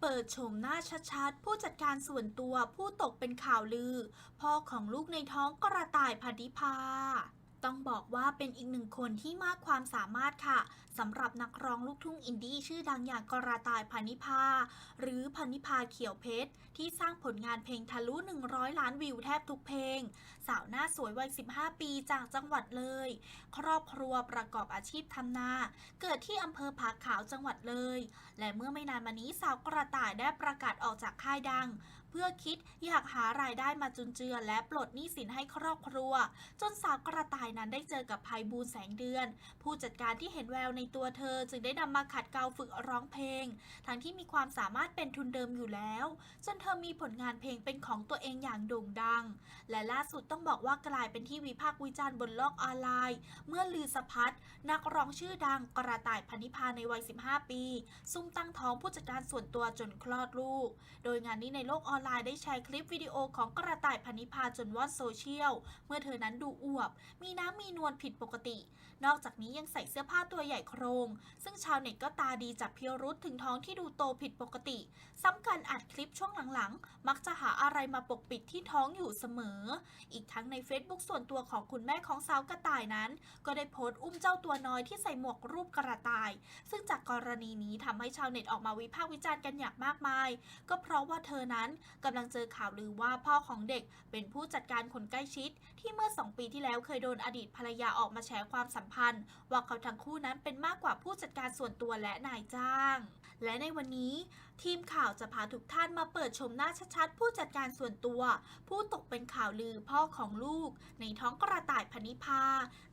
เปิดโฉมหน้าชัดๆ ผู้จัดการส่วนตัวผู้ตกเป็นข่าวลือ พ่อของลูกในท้องกระต่ายพันธิพา ต้องบอกว่าเป็นอีกหนึ่งคนที่มากความสามารถค่ะสำหรับนักร้องลูกทุ่งอินดี้ชื่อดังอย่างกระต่ายพันธิพา หรือพันธิพาเขียวเพชร ที่สร้างผลงานเพลงทะลุ 100 ล้านวิวแทบทุกเพลง สาวหน้าสวยวัย 15 ปีจากจังหวัดเลย ครอบครัวประกอบอาชีพทำนา เกิดที่อำเภอผาขาวจังหวัดเลย และเมื่อไม่นานมานี้สาวกระต่ายได้ประกาศออกจากค่ายดังเพื่อคิดอยากหารายได้มาจุนเจือและปลดหนี้สินให้ครอบครัว จนสาวกระต่ายนั้นได้เจอกับภัยบูลแสงเดือน ผู้จัดการที่เห็นแววในตัวเธอจึงได้นำมาขัดเกลาฝึกร้องเพลง ทั้งที่มีความสามารถเป็นทุนเดิมอยู่แล้ว จนเธอมีผลงานเพลงเป็นของตัวเองอย่างโด่งดัง และล่าสุดต้องบอกว่ากลายเป็นที่วิพากษ์วิจารณ์บนโลกออนไลน์ เมื่อลือสะพัดนักร้องชื่อดังกระต่ายพันิพาในวัย 15 ปี ซุ่มตั้งท้องผู้จัดการส่วนตัวจนคลอดลูก โดยงานนี้ในโลกออนไลน์ได้แชร์คลิปวิดีโอของกระต่ายพันิพาจนว่อนโซเชียล เมื่อเธอนั้นดูอวบ มีน้ำมีนวลผิดปกติ นอกจากนี้ยังใส่เสื้อผ้าตัวใหญ่โครง ซึ่งชาวเน็ตก็ตาดีจับเพิรุษถึงท้องที่ดูโตผิดปกติ ซ้ำกันอัดคลิปช่วงหลังๆ มักจะหาอะไรมาปกปิดที่ท้องอยู่เสมอ อีกทั้งใน Facebook ส่วนตัวของคุณแม่ของสาวกระต่ายนั้น ก็ได้โพสต์อุ้มเจ้าตัวน้อยที่ใส่หมวกรูปกระต่าย ซึ่งจากกรณีนี้ทำให้ชาวเน็ตออกมาวิพากษ์วิจารณ์กันอย่างมากมาย ก็เพราะว่าเธอนั้นกำลังเจอข่าวลือว่าพ่อของเด็กเป็นผู้จัดการคนใกล้ชิด ที่เมื่อ 2 ปีที่แล้วเคยโดนอดีตภรรยาออกมาแฉความสัมพันธ์ ว่าเขาทั้งคู่นั้นเป็นมากกว่าผู้จัดการส่วนตัวและนายจ้าง และในวันนี้ ทีมข่าวจะพาทุกท่านมาเปิดชมหน้าชัดๆ ผู้จัดการส่วนตัว ผู้ตกเป็นข่าวลือพ่อของลูก ในท้องกระต่ายพนิพา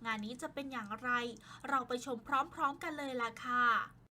งานนี้จะเป็นอย่างไร เราไปชมพร้อมๆกันเลยล่ะค่ะ